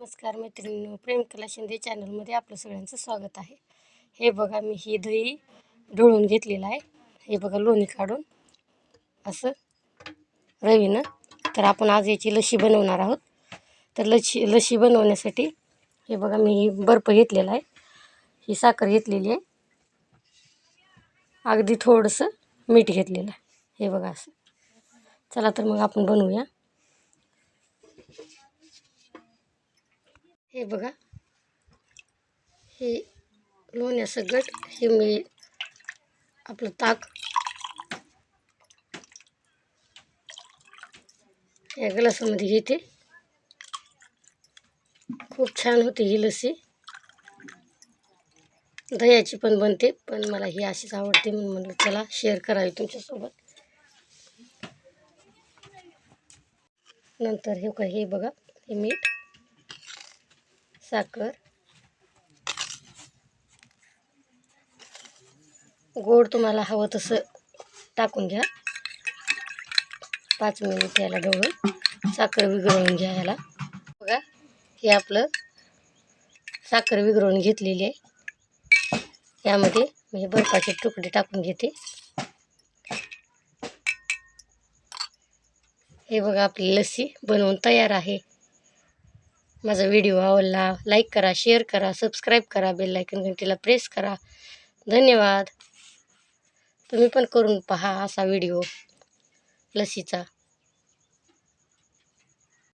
नमस्कार मैत्रिणींनो प्रेमकला शिंदे चॅनलमध्ये आपलं सगळ्यांचं स्वागत आहे. हे बघा मी ही दही ढोळून घेतलेलं आहे. हे बघा लोणी काढून असं रवीनं. तर आपण आज याची लशी बनवणार आहोत. तर लशी लशी बनवण्यासाठी हे बघा मी ही बर्फ घेतलेला आहे. ही साखर घेतलेली आहे. अगदी थोडंसं मीठ घेतलेलं आहे. हे बघा असं. चला तर मग आपण बनवूया. हे बघा. हे लोण्यासगट हे मी आपलं ताक या ग्लासामध्ये घेते. खूप छान होते ही लसी दह्याची पण बनते पण मला ही अशीच आवडते म्हणून म्हणलं चला शेअर करावी तुमच्यासोबत. नंतर हे का हे बघा हे मीठ. साखर. गोड तुम्हाला हवं तसं टाकून घ्या. पाच मिनिट याला ढवळून साखर विघळवून घ्या याला. बघा हे आपलं साखर विघळवून घेतलेली आहे. यामध्ये मी बर्फाचे तुकडे टाकून घेते. हे बघा आपली लस्सी बनवून तयार आहे. माझा व्हिडिओ आवडला लाईक करा शेअर करा सबस्क्राईब करा बेल लायकन घंटीला प्रेस करा. धन्यवाद. तुम्ही पण करून पहा असा व्हिडिओ लसीचा.